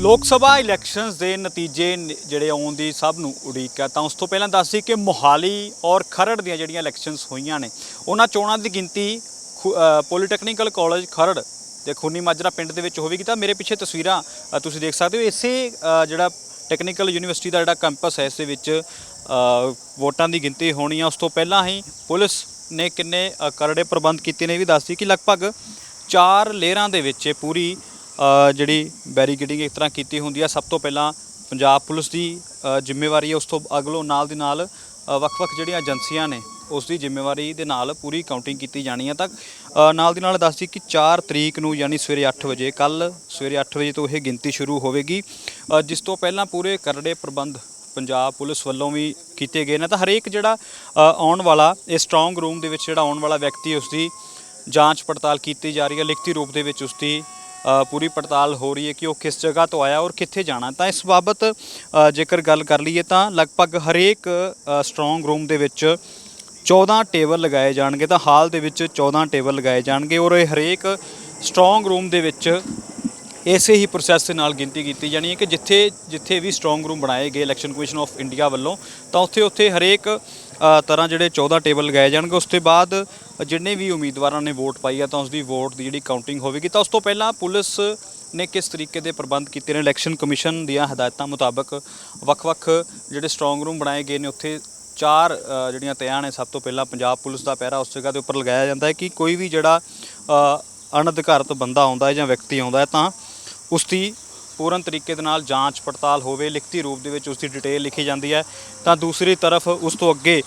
ਲੋਕ ਸਭਾ ਇਲੈਕਸ਼ਨਸ ਦੇ ਨਤੀਜੇ ਨ- ਜਿਹੜੇ ਆਉਣ ਦੀ ਸਭ ਨੂੰ ਉਡੀਕ ਹੈ ਤਾਂ ਉਸ ਤੋਂ ਪਹਿਲਾਂ ਦੱਸ ਦਈਏ ਕਿ ਮੋਹਾਲੀ ਔਰ ਖਰੜ ਦੀਆਂ ਜਿਹੜੀਆਂ ਇਲੈਕਸ਼ਨਸ ਹੋਈਆਂ ਨੇ ਉਹਨਾਂ ਚੋਣਾਂ ਦੀ ਗਿਣਤੀ ਖੁ ਪੋਲੀਟੈਕਨੀਕਲ ਕਾਲਜ ਖਰੜ ਤੇ ਖੂਨੀ ਮਾਜਰਾ ਪਿੰਡ ਦੇ ਵਿੱਚ ਹੋਵੇਗੀ। ਤਾਂ ਮੇਰੇ ਪਿੱਛੇ ਤਸਵੀਰਾਂ ਅ, ਤੁਸੀਂ ਦੇਖ ਸਕਦੇ ਹੋ ਇਸੇ ਅ, ਜਿਹੜਾ ਟੈਕਨੀਕਲ ਯੂਨੀਵਰਸਿਟੀ ਦਾ ਜਿਹੜਾ ਕੈਂਪਸ ਹੈ ਇਸ ਦੇ ਵਿੱਚ ਅ, ਵੋਟਾਂ ਦੀ ਗਿਣਤੀ ਹੋਣੀ ਆ। ਉਸ ਤੋਂ ਪਹਿਲਾਂ ਹੀ ਪੁਲਿਸ ਨੇ ਕਿੰਨੇ ਅ, ਕਰੜੇ ਪ੍ਰਬੰਧ ਕੀਤੇ ਨੇ ਇਹ ਵੀ ਦੱਸਦੀ ਕਿ ਲਗਭਗ ਚਾਰ ਲੇਅਰਾਂ ਦੇ ਵਿੱਚ ਇਹ ਪੂਰੀ ਜਿਹੜੀ ਬੈਰੀਕੇਡਿੰਗ ਇੱਕ ਤਰ੍ਹਾਂ ਕੀਤੀ ਹੁੰਦੀ ਹੈ ਸਭ ਤੋਂ ਪਹਿਲਾਂ ਪੰਜਾਬ ਪੁਲਿਸ ਦੀ ਜ਼ਿੰਮੇਵਾਰੀ ਹੈ, ਉਸ ਤੋਂ ਅਗਲੋਂ ਨਾਲ ਦੀ ਨਾਲ ਵੱਖ-ਵੱਖ ਜਿਹੜੀਆਂ ਏਜੰਸੀਆਂ ਨੇ, ਉਸ ਦੀ ਜ਼ਿੰਮੇਵਾਰੀ ਦੇ ਨਾਲ ਪੂਰੀ ਕਾਊਂਟਿੰਗ ਕੀਤੀ ਜਾਣੀ ਹੈ ਤਾਂ ਨਾਲ ਦੀ ਨਾਲ ਦੱਸਦੀ ਕਿ 4 ਤਰੀਕ ਨੂੰ ਯਾਨੀ ਸਵੇਰੇ 8 ਵਜੇ, ਕੱਲ ਸਵੇਰੇ 8 ਵਜੇ ਤੋਂ ਇਹ ਗਿਣਤੀ ਸ਼ੁਰੂ ਹੋਵੇਗੀ। ਜਿਸ ਤੋਂ ਪਹਿਲਾਂ ਪੂਰੇ ਕਰੜੇ ਪ੍ਰਬੰਧ ਪੰਜਾਬ ਪੁਲਿਸ ਵੱਲੋਂ ਵੀ ਕੀਤੇ ਗਏ ਨੇ। ਤਾਂ ਹਰੇਕ ਜਿਹੜਾ ਆਉਣ ਵਾਲਾ, ਇਹ ਸਟਰੋਂਗ ਰੂਮ ਦੇ ਵਿੱਚ ਜਿਹੜਾ ਆਉਣ ਵਾਲਾ ਵਿਅਕਤੀ ਉਸ ਦੀ ਜਾਂਚ ਪੜਤਾਲ ਕੀਤੀ ਜਾ ਰਹੀ ਹੈ, ਲਿਖਤੀ ਰੂਪ ਦੇ ਵਿੱਚ ਉਸ ਦੀ ਪੂਰੀ ਪੜਤਾਲ ਹੋ ਰਹੀ ਹੈ ਕਿ ਉਹ ਕਿਸ ਜਗ੍ਹਾ ਤੋਂ ਆਇਆ ਔਰ ਕਿੱਥੇ ਜਾਣਾ। ਤਾਂ ਇਸ ਬਾਬਤ ਜੇਕਰ ਗੱਲ ਕਰ ਲਈਏ ਤਾਂ ਲਗਭਗ ਹਰੇਕ ਸਟਰੋਂਗ ਰੂਮ ਦੇ ਵਿੱਚ 14 ਟੇਬਲ ਲਗਾਏ ਜਾਣਗੇ। ਤਾਂ ਹਾਲ ਦੇ ਵਿੱਚ 14 ਟੇਬਲ ਲਗਾਏ ਜਾਣਗੇ ਔਰ ਇਹ ਹਰੇਕ ਸਟਰੋਂਗ ਰੂਮ ਦੇ ਵਿੱਚ ਇਸੇ ਹੀ ਪ੍ਰੋਸੈਸ ਦੇ ਨਾਲ ਗਿਣਤੀ ਕੀਤੀ ਜਾਣੀ ਹੈ ਕਿ ਜਿੱਥੇ ਜਿੱਥੇ ਵੀ ਸਟਰੋਂਗ ਰੂਮ ਬਣਾਏ ਗਏ ਇਲੈਕਸ਼ਨ ਕਮਿਸ਼ਨ ਆਫ ਇੰਡੀਆ ਵੱਲੋਂ, ਤਾਂ ਉੱਥੇ ਉੱਥੇ ਹਰੇਕ ਅ, ਤਰ੍ਹਾਂ ਜਿਹੜੇ 14 ਟੇਬਲ ਲਗਾਏ ਜਾਣਗੇ ਉਸ ਤੋਂ ਬਾਅਦ ਜਿੰਨੇ ਵੀ ਉਮੀਦਵਾਰਾਂ ਨੇ ਵੋਟ ਪਾਈ ਆ ਤਾਂ ਉਸ ਦੀ ਵੋਟ ਦੀ ਜਿਹੜੀ ਕਾਊਂਟਿੰਗ ਹੋਵੇਗੀ ਤਾਂ ਉਸ ਤੋਂ ਪਹਿਲਾਂ ਪੁਲਿਸ ਨੇ ਕਿਸ ਤਰੀਕੇ ਦੇ ਪ੍ਰਬੰਧ ਕੀਤੇ ਨੇ? ਇਲੈਕਸ਼ਨ ਕਮਿਸ਼ਨ ਦੀਆਂ ਹਦਾਇਤਾਂ ਮੁਤਾਬਕ ਵੱਖ-ਵੱਖ ਜਿਹੜੇ ਸਟਰੋਂਗ ਰੂਮ ਬਣਾਏ ਗਏ ਨੇ ਉੱਥੇ ਚਾਰ ਅ, ਜਿਹੜੀਆਂ ਤਿਆਂ ਨੇ ਸਭ ਤੋਂ ਪਹਿਲਾਂ ਪੰਜਾਬ ਪੁਲਿਸ ਦਾ ਪਹਿਰਾ ਉਸ ਜਗ੍ਹਾ ਦੇ ਉੱਪਰ ਲਗਾਇਆ ਜਾਂਦਾ ਹੈ ਕਿ ਕੋਈ ਵੀ ਜਿਹੜਾ ਅ, ਅਣਅਧਿਕਾਰਤ ਬੰਦਾ ਆਉਂਦਾ ਹੈ ਜਾਂ ਵਿਅਕਤੀ ਆਉਂਦਾ ਹੈ ਤਾਂ ਉਸ ਦੀ ਪੂਰਨ ਤਰੀਕੇ ਦੇ ਨਾਲ ਜਾਂਚ ਪੜਤਾਲ ਹੋਵੇ, ਲਿਖਤੀ ਰੂਪ ਦੇ ਵਿੱਚ ਉਸ ਦੀ ਡਿਟੇਲ ਲਿਖੀ ਜਾਂਦੀ ਹੈ, ਤਾਂ ਦੂਸਰੀ ਤਰਫ ਉਸ ਤੋਂ ਅੱਗੇ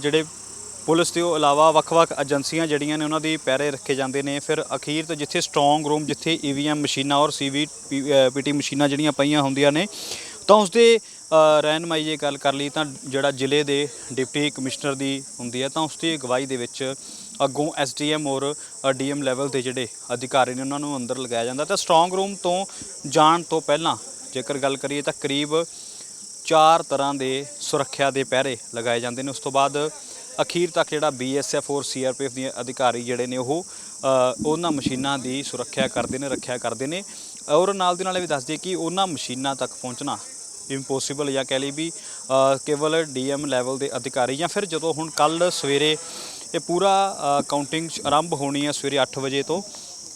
ਜਿਹੜੇ ਪੁਲਿਸ ਤੋਂ ਇਲਾਵਾ ਵੱਖ-ਵੱਖ ਏਜੰਸੀਆਂ ਜਿਹੜੀਆਂ ਨੇ ਉਹਨਾਂ ਦੀ ਪੈਰੇ ਰੱਖੇ ਜਾਂਦੇ ਨੇ। ਫਿਰ ਅਖੀਰ ਤੇ ਜਿੱਥੇ ਸਟਰੋਂਗ ਰੂਮ ਜਿੱਥੇ ਈਵੀਐਮ ਮਸ਼ੀਨਾਂ ਔਰ ਸੀਵੀ ਪੀਟੀ ਮਸ਼ੀਨਾਂ ਜਿਹੜੀਆਂ ਪਈਆਂ ਹੁੰਦੀਆਂ ਨੇ, ਤਾਂ ਉਸ ਦੇ ਰਹਿਨਮਾਈ ਜੇ ਗੱਲ ਕਰ ਲਈ ਤਾਂ ਜਿਹੜਾ ਜ਼ਿਲ੍ਹੇ ਦੇ ਡਿਪਟੀ ਕਮਿਸ਼ਨਰ ਦੀ ਹੁੰਦੀ ਹੈ, ਤਾਂ ਉਸ ਦੀ ਅਗਵਾਈ ਦੇ ਵਿੱਚ ਅੱਗੋਂ ਐਸਡੀਐਮ ਔਰ ਡੀਐਮ ਲੈਵਲ ਦੇ ਜਿਹੜੇ ਅਧਿਕਾਰੀ ਨੇ ਉਹਨਾਂ ਨੂੰ ਅੰਦਰ ਲਗਾਇਆ ਜਾਂਦਾ। ਤਾਂ ਸਟਰੋਂਗ ਰੂਮ ਤੋਂ ਜਾਣ ਤੋਂ ਪਹਿਲਾਂ ਜੇਕਰ ਗੱਲ ਕਰੀਏ ਤਾਂ ਕਰੀਬ ਚਾਰ ਤਰ੍ਹਾਂ ਦੇ ਸੁਰੱਖਿਆ ਦੇ ਪਹਿਰੇ ਲਗਾਏ ਜਾਂਦੇ ਨੇ। ਉਸ ਤੋਂ ਬਾਅਦ ਅਖੀਰ ਤੱਕ ਜਿਹੜਾ ਬੀਐਸਐਫ ਔਰ ਸੀਆਰਪੀਐਫ ਦੇ ਅਧਿਕਾਰੀ ਜਿਹੜੇ ਨੇ ਉਹ ਉਹਨਾਂ ਮਸ਼ੀਨਾਂ ਦੀ ਸੁਰੱਖਿਆ ਕਰਦੇ ਨੇ ਰੱਖਿਆ ਕਰਦੇ ਨੇ। ਔਰ ਨਾਲ ਦੀ ਨਾਲ ਇਹ ਵੀ ਦੱਸ ਕਿ ਉਹਨਾਂ ਮਸ਼ੀਨਾਂ ਤੱਕ ਪਹੁੰਚਣਾ ਇੰਪੋਸੀਬਲ ਜਾਂ ਕਹਿ ਲਈ ਵੀ ਅ, ਕੇਵਲ ਡੀਐਮ ਲੈਵਲ ਦੇ ਅਧਿਕਾਰੀ ਜਾਂ ਫਿਰ ਜਦੋਂ ਹੁਣ ਕੱਲ ਸਵੇਰੇ ਇਹ ਪੂਰਾ ਕਾਊਂਟਿੰਗ ਆਰੰਭ ਹੋਣੀ ਹੈ ਸਵੇਰੇ 8 ਵਜੇ ਤੋਂ।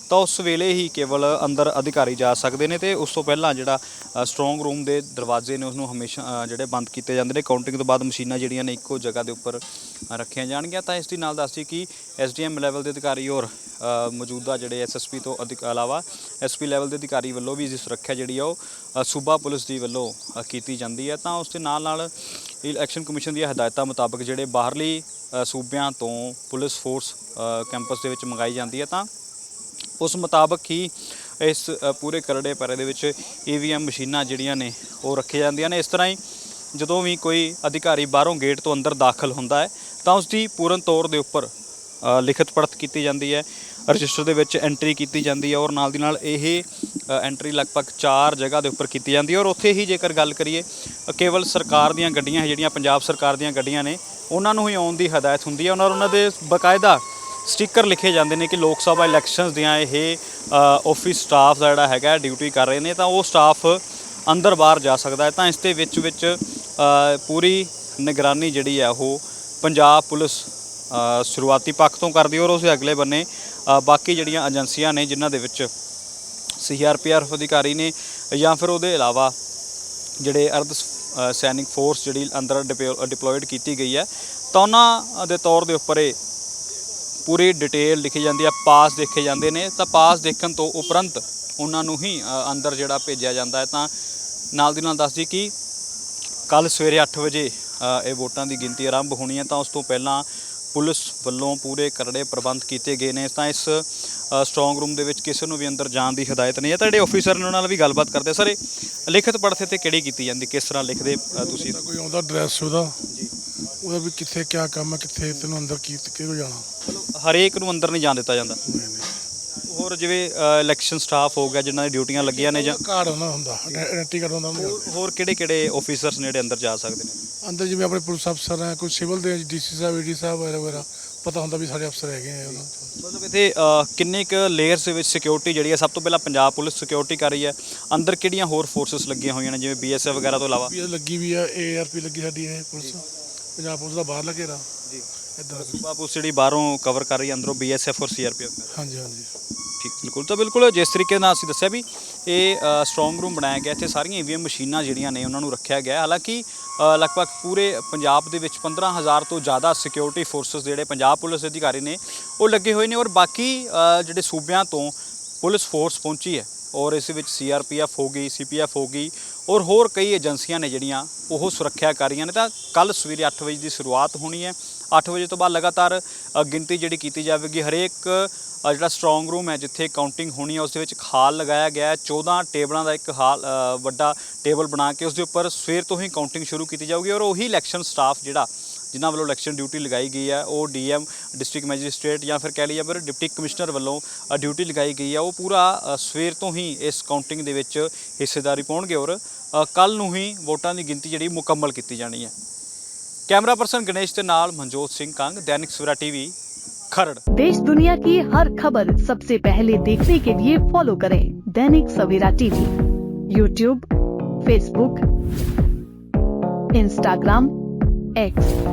ਤਾਂ ਉਸ ਵੇਲੇ ਹੀ ਕੇਵਲ ਅੰਦਰ ਅਧਿਕਾਰੀ ਜਾ ਸਕਦੇ ਨੇ ਤੇ ਉਸ ਤੋਂ ਪਹਿਲਾਂ ਜਿਹੜਾ ਸਟਰੋਂਗ ਰੂਮ ਦੇ ਦਰਵਾਜ਼ੇ ਨੇ ਉਸ ਨੂੰ ਹਮੇਸ਼ਾ ਜਿਹੜੇ ਬੰਦ ਕੀਤੇ ਜਾਂਦੇ ਨੇ। ਕਾਊਂਟਿੰਗ ਤੋਂ ਬਾਅਦ ਮਸ਼ੀਨਾਂ ਜਿਹੜੀਆਂ ਨੇ ਇੱਕੋ ਜਗ੍ਹਾ ਦੇ ਉੱਪਰ ਰੱਖੀਆਂ ਜਾਣਗੀਆਂ। ਤਾਂ ਇਸ ਦੀ ਨਾਲ ਦੱਸਦੀ ਕਿ ਐਸਡੀਐਮ ਲੈਵਲ ਦੇ ਅਧਿਕਾਰੀ ਔਰ ਮੌਜੂਦਾ ਜਿਹੜੇ ਐਸਐਸਪੀ ਤੋਂ ਅਧਿਕ, ਇਲਾਵਾ ਐਸਪੀ ਲੈਵਲ ਦੇ ਅਧਿਕਾਰੀ ਵੱਲੋਂ ਵੀ ਇਸ ਸੁਰੱਖਿਆ ਜਿਹੜੀ ਆ ਉਹ ਸੂਬਾ ਪੁਲਿਸ ਦੀ ਵੱਲੋਂ ਕੀਤੀ ਜਾਂਦੀ ਹੈ ਤਾਂ ਉਸ ਦੇ ਨਾਲ ਨਾਲ ਇਲੈਕਸ਼ਨ ਕਮਿਸ਼ਨ ਦੀਆਂ ਹਦਾਇਤਾਂ ਮੁਤਾਬਕ ਜਿਹੜੇ ਬਾਹਰਲੀ ਸੂਬਿਆਂ ਤੋਂ ਪੁਲਿਸ ਫੋਰਸ ਕੈਂਪਸ ਦੇ ਵਿੱਚ ਮੰਗਾਈ ਜਾਂਦੀ ਹੈ ਤਾਂ ਉਸ ਮੁਤਾਬਕ ਹੀ ਇਸ ਪੂਰੇ ਕਰੜੇ ਪੈਰੇ ਦੇ ਵਿੱਚ ਈਵੀਐਮ ਮਸ਼ੀਨਾਂ ਜਿਹੜੀਆਂ ਨੇ, ਉਹ ਰੱਖੀਆਂ ਜਾਂਦੀਆਂ ਨੇ। ਇਸ ਤਰ੍ਹਾਂ ਹੀ ਜਦੋਂ ਵੀ ਕੋਈ ਅਧਿਕਾਰੀ ਬਾਹਰੋਂ ਗੇਟ ਤੋਂ ਅੰਦਰ ਦਾਖਲ ਹੁੰਦਾ ਹੈ, ਤਾਂ ਉਸ ਦੀ ਪੂਰਨ ਤੌਰ ਦੇ ਉੱਪਰ ਲਿਖਤ ਪੜਤ ਕੀਤੀ ਜਾਂਦੀ ਹੈ, ਰਜਿਸਟਰ ਦੇ ਵਿੱਚ ਐਂਟਰੀ ਕੀਤੀ ਜਾਂਦੀ ਹੈ ਔਰ ਨਾਲ ਦੀ ਨਾਲ ਇਹ ਐਂਟਰੀ ਲਗਭਗ 4 ਜਗ੍ਹਾ ਦੇ ਉੱਪਰ ਕੀਤੀ ਜਾਂਦੀ ਹੈ। ਔਰ ਉੱਥੇ ਹੀ ਜੇਕਰ ਗੱਲ ਕਰੀਏ ਕੇਵਲ ਸਰਕਾਰ ਦੀਆਂ ਗੱਡੀਆਂ ਜਿਹੜੀਆਂ ਪੰਜਾਬ ਸਰਕਾਰ ਦੀਆਂ ਗੱਡੀਆਂ ਨੇ, ਉਹਨਾਂ ਨੂੰ ਹੀ ਆਉਣ ਦੀ ਹਦਾਇਤ ਹੁੰਦੀ ਹੈ ਔਰ ਉਹਨਾਂ ਦੇ ਬਕਾਇਦਾ ਸਟicker ਲਿਖੇ ਜਾਂਦੇ ਨੇ ਕਿ ਲੋਕ ਸਭਾ ਇਲੈਕਸ਼ਨਸ ਦੀਆਂ ਇਹ ਆਫਿਸ ਸਟਾਫ ਦਾ ਜਿਹੜਾ ਹੈਗਾ ਡਿਊਟੀ ਕਰ ਰਹੇ ਨੇ, ਤਾਂ ਉਹ ਸਟਾਫ ਅੰਦਰ ਬਾਹਰ ਜਾ ਸਕਦਾ ਹੈ। ਤਾਂ ਇਸ ਦੇ ਵਿੱਚ ਵਿੱਚ ਪੂਰੀ ਨਿਗਰਾਨੀ ਜਿਹੜੀ ਹੈ, ਉਹ ਪੰਜਾਬ ਪੁਲਿਸ ਸ਼ੁਰੂਆਤੀ ਪੱਖ ਤੋਂ ਕਰਦੀ ਔਰ ਉਸ ਅਗਲੇ ਬੰਨੇ ਬਾਕੀ ਜਿਹੜੀਆਂ ਏਜੰਸੀਆਂ ਨੇ, ਜਿਨ੍ਹਾਂ ਦੇ ਵਿੱਚ ਸੀਆਰਪੀਆਰਐਫ ਅਧਿਕਾਰੀ ਨੇ, ਜਾਂ ਫਿਰ ਉਹਦੇ ਇਲਾਵਾ ਜਿਹੜੇ ਅਰਧ ਸੈਨਿਕ ਫੋਰਸ ਜਿਹੜੀ ਅੰਦਰ ਡਿਪਲੋਇਡ ਕੀਤੀ ਗਈ ਹੈ, ਤਾਂ ਉਹਨਾਂ ਦੇ ਤੌਰ ਦੇ ਉੱਪਰ ਇਹ ਪੂਰੀ ਡਿਟੇਲ ਲਿਖੀ ਜਾਂਦੀ ਹੈ ਪਾਸ ਦੇਖੇ ਜਾਂਦੇ ਨੇ। ਤਾਂ ਪਾਸ ਦੇਖਣ ਤੋਂ ਉਪਰੰਤ ਉਹਨਾਂ ਨੂੰ ਹੀ ਅੰਦਰ ਜਿਹੜਾ ਭੇਜਿਆ ਜਾਂਦਾ ਹੈ। ਤਾਂ ਨਾਲ ਦੀ ਨਾਲ ਦੱਸਦੀ ਕਿ ਕੱਲ ਸਵੇਰੇ 8 ਵਜੇ ਇਹ ਵੋਟਾਂ ਦੀ ਗਿਣਤੀ ਆਰੰਭ ਹੋਣੀ ਹੈ। ਤਾਂ ਉਸ ਤੋਂ ਪਹਿਲਾਂ ਪੁਲਿਸ ਵੱਲੋਂ ਪੂਰੇ ਕਰੜੇ ਪ੍ਰਬੰਧ ਕੀਤੇ ਗਏ ਨੇ। ਤਾਂ ਇਸ ਸਟਰੋਂਗ ਰੂਮ ਦੇ ਵਿੱਚ ਕਿਸੇ ਨੂੰ ਵੀ ਅੰਦਰ ਜਾਣ ਦੀ ਹਦਾਇਤ ਨਹੀਂ ਹੈ। ਤਾਂ ਜਿਹੜੇ ਆਫੀਸਰ ਨੇ ਉਹਨਾਂ ਨਾਲ ਵੀ ਗੱਲਬਾਤ ਕਰਦੇ ਸਰ ਇਹ ਲਿਖਤ ਪੜ੍ਹਤੇ ਤੇ ਕਿਹੜੀ ਕੀਤੀ ਜਾਂਦੀ? ਕਿਸ ਤਰ੍ਹਾਂ ਲਿਖਦੇ ਤੁਸੀਂ? ਕੋਈ ਆਉਂਦਾ ਡਰੈਸ ਉਹਦਾ? ਜੀ। ਉਹਦਾ ਵੀ ਕਿੱਥੇ ਕਿਆ ਕੰਮ ਹੈ ਕਿੱਥੇ ਤੈਨੂੰ ਅੰਦਰ ਕੀ ਕਿਹੋ ਜਾਣਾ? ਹਰੇਕ ਨੂੰ ਅੰਦਰ ਨਹੀਂ ਜਾਣ ਦਿੱਤਾ ਜਾਂਦਾ। ਨਹੀਂ ਨਹੀਂ। ਹੋਰ ਜਿਵੇਂ ਇਲੈਕਸ਼ਨ ਸਟਾਫ ਹੋ ਗਿਆ ਜਿਨ੍ਹਾਂ ਦੀ ਡਿਊਟੀਆਂ ਲੱਗੀਆਂ ਨੇ ਜਾਂ ਕਾਰਡ ਉਹਨਾਂ ਦਾ ਹੁੰਦਾ ਆਇਡੈਂਟੀ ਕਾਰਡ ਹੁੰਦਾ ਉਹਨਾਂ ਦਾ। ਹੋਰ ਕਿਹੜੇ ਕਿਹੜੇ ਆਫੀਸਰਸ ਨੇ ਜਿਹੜੇ ਅੰਦਰ ਜਾ ਸਕਦੇ ਨੇ? ਅੰਦਰ ਜਿਵੇਂ ਆਪਣੇ ਪੁਲਿਸ ਅਫਸਰ ਹੈ ਕੋਈ ਸਿਵਲ ਦੇ ਡੀਸੀ ਸਾਹਿਬ ਈਡੀ ਸਾਹਿਬ ਵਗੈਰਾ ਵਗੈਰਾ ਪਤਾ ਹੁੰਦਾ ਵੀ ਸਾਡੇ ਅਫਸਰ ਹੈਗੇ ਆ ਉਹਨਾਂ ਤੋਂ। ਮਤਲਬ ਇੱਥੇ ਅ, ਕਿੰਨੇ ਕ ਲੇਅਰਸ ਦੇ ਵਿੱਚ ਸਿਕਿਉਰਿਟੀ ਜਿਹੜੀ ਹੈ ਸਭ ਤੋਂ ਪਹਿਲਾਂ ਪੰਜਾਬ ਪੁਲਿਸ ਸਿਕਿਉਰਿਟੀ ਕਰ ਰਹੀ ਹੈ। ਅੰਦਰ ਕਿਹੜੀਆਂ ਹੋਰ ਫੋਰਸਸ ਲੱਗੀਆਂ ਹੋਈਆਂ ਨੇ ਜਿਵੇਂ ਬੀਐਸਐਫ ਵਗੈਰਾ ਤੋਂ ਇਲਾਵਾ? ਵੀ ਇਹ ਲੱਗੀ ਵੀ ਆ ਏਆਰਪੀ ਲੱਗੀ ਸਾਡੀ ਇਹ ਪੁਲਿਸ। ਪੰਜਾਬ ਪੁਲਿਸ ਦਾ ਬਾਹਰ ਲੱਗੇਰਾ ਜੀ। ਇਦਾਂ ਸੂਬਾ ਪੁਲਿਸ ਜਿਹੜੀ ਬਾਹਰੋਂ ਕਵਰ ਕਰ ਰਹੀ ਹੈ ਅੰਦਰੋਂ ਬੀਐਸਐਫ ਔਰ ਸੀਆਰਪੀਐਫ ਹਾਂਜੀ ਹਾਂਜੀ। ਠੀਕ ਬਿਲਕੁਲ। ਤਾਂ ਬਿਲਕੁਲ ਜਿਸ ਤਰੀਕੇ ਨਾਲ ਅਸੀਂ ਦੱਸਿਆ ਵੀ ਇਹ ਸਟਰੋਂਗ ਰੂਮ ਬਣਾਇਆ ਗਿਆ ਇੱਥੇ ਸਾਰੀਆਂ ਈਵੀਐਮ ਮਸ਼ੀਨਾਂ ਜਿਹੜੀਆਂ ਨੇ ਉਹਨਾਂ ਨੂੰ ਰੱਖਿਆ ਗਿਆ। ਹੈ। ਹਾਲਾਂਕਿ ਅ, ਲਗਭਗ ਪੂਰੇ ਪੰਜਾਬ ਦੇ ਵਿੱਚ 15000 ਤੋਂ ਜ਼ਿਆਦਾ ਸਿਕਿਉਰਿਟੀ ਫੋਰਸਸ ਜਿਹੜੇ ਪੰਜਾਬ ਪੁਲਿਸ ਦੇ ਅਧਿਕਾਰੀ ਨੇ ਉਹ ਲੱਗੇ ਹੋਏ ਨੇ ਔਰ ਬਾਕੀ ਅ, ਜਿਹੜੇ ਸੂਬਿਆਂ ਤੋਂ ਪੁਲਿਸ ਫੋਰਸ ਪਹੁੰਚੀ ਹੈ। ਔਰ ਇਸ ਵਿੱਚ ਸੀਆਰਪੀਐਫ ਹੋ ਗਈ ਸੀਪੀਐਫ ਹੋ ਗਈ ਔਰ ਹੋਰ ਕਈ ਏਜੰਸੀਆਂ ਨੇ ਜਿਹੜੀਆਂ ਉਹ ਸੁਰੱਖਿਆ ਕਰ ਰਹੀਆਂ ਨੇ। ਤਾਂ ਕੱਲ ਸਵੇਰੇ 8 ਵਜੇ ਦੀ ਸ਼ੁਰੂਆਤ ਹੋਣੀ ਹੈ। 8 ਵਜੇ ਤੋਂ ਬਾਅਦ ਲਗਾਤਾਰ ਗਿਣਤੀ ਜਿਹੜੀ ਕੀਤੀ ਜਾਵੇਗੀ, ਹਰੇਕ ਜਿਹੜਾ ਸਟਰੋਂਗ ਰੂਮ ਹੈ ਜਿੱਥੇ ਕਾਊਂਟਿੰਗ ਹੋਣੀ ਹੈ, ਉਸ ਦੇ ਵਿੱਚ ਇੱਕ ਹਾਲ ਲਗਾਇਆ ਗਿਆ ਹੈ। 14 ਟੇਬਲਾਂ ਦਾ ਇੱਕ ਹਾਲ ਵੱਡਾ ਟੇਬਲ ਬਣਾ ਕੇ ਉਸ ਦੇ ਉੱਪਰ ਸਵੇਰ ਤੋਂ ਹੀ ਕਾਊਂਟਿੰਗ ਸ਼ੁਰੂ ਕੀਤੀ ਜਾਊਗੀ ਔਰ ਉਹੀ ਇਲੈਕਸ਼ਨ ਸਟਾਫ ਜਿਹੜਾ ਜਿਨ੍ਹਾਂ ਵੱਲੋਂ ਇਲੈਕਸ਼ਨ ਡਿਊਟੀ ਲਗਾਈ ਗਈ ਹੈ ਉਹ ਡੀਐਮ ਡਿਸਟ੍ਰਿਕਟ ਮੈਜਿਸਟ੍ਰੇਟ ਜਾਂ ਫਿਰ ਕਹਿ ਲਈਏ ਫਿਰ ਡਿਪਟੀ ਕਮਿਸ਼ਨਰ ਵੱਲੋਂ ਅ, ਡਿਊਟੀ ਲਗਾਈ ਗਈ ਹੈ ਉਹ ਪੂਰਾ ਅ, ਸਵੇਰ ਤੋਂ ਹੀ ਇਸ ਕਾਊਂਟਿੰਗ ਦੇ ਵਿੱਚ ਹਿੱਸੇਦਾਰੀ ਪਾਉਣਗੇ ਔਰ ਕੱਲ ਨੂੰ ਹੀ ਵੋਟਾਂ ਦੀ ਗਿਣਤੀ ਜਿਹੜੀ ਮੁਕੰਮਲ ਕੀਤੀ ਜਾਣੀ ਹੈ ਕੈਮਰਾ ਪਰਸਨ ਗਣੇਸ਼ ਦੇ ਨਾਲ ਮਨਜੋਤ ਸਿੰਘ ਕੰਗ ਦੈਨਿਕ ਸਵੇਰਾ ਟੀਵੀ ਖਰੜ देश दुनिया की हर खबर सबसे पहले देखने के लिए फॉलो करें Dainik Savera TV YouTube Facebook Instagram X